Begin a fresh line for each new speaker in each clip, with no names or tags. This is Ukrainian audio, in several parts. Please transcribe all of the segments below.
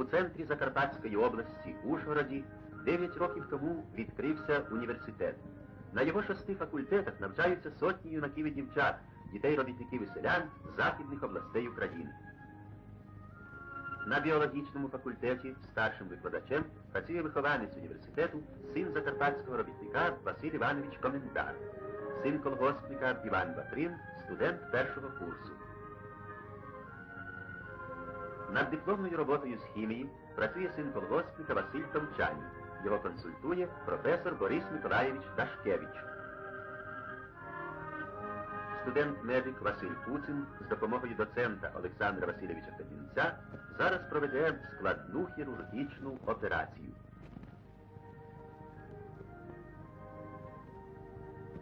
У центрі Закарпатської області, Ужгороді, 9 років тому відкрився університет. На його шести факультетах навчаються сотні юнаків і дівчат, дітей робітників і селян з західних областей України. На біологічному факультеті старшим викладачем працює вихованець університету, син закарпатського робітника Василь Іванович Комендар, син колгоспника Іван Батрин, студент першого курсу. Над дипломною роботою з хімії працює син колгоспника Василь Товчанін. Його консультує професор Борис Миколаєвич Дашкевич. Студент-медик Василь Куцин з допомогою доцента Олександра Васильовича Петінця зараз проведе складну хірургічну операцію.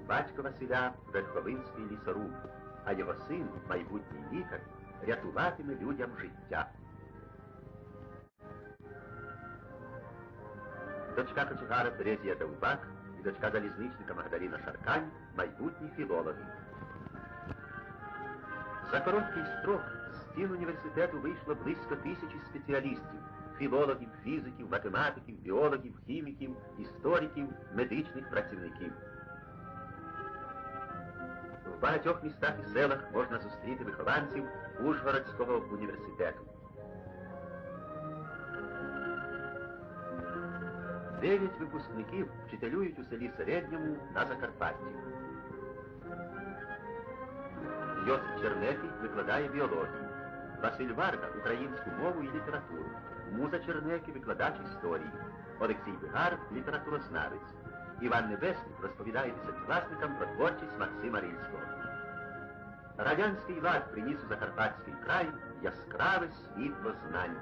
Батько Василя верховинський лісоруб, а його син, майбутній лікар, рятуватиме людям життя. Дочка кочегара Терезія Довбак і дочка залізничника Магдаліна Шаркань майбутні філологи. За короткий строк з стін університету вийшло близько тисячі спеціалістів, філологів, фізиків, математиків, біологів, хіміків, істориків, медичних працівників. В багатьох містах і селах можна зустріти вихованців Ужгородського університету. Дев'ять випускників вчителюють у селі Середньому на Закарпатті. Йосип Чернехій викладає біологію. Василь Варда українську мову і літературу. Муза Чернехі викладач історії. Олексій Бигар літературознавець. Іван Небесник розповідає десятикласникам про творчість Максима Рильського. Радянський лад приніс у Закарпатський край яскраве світло знань.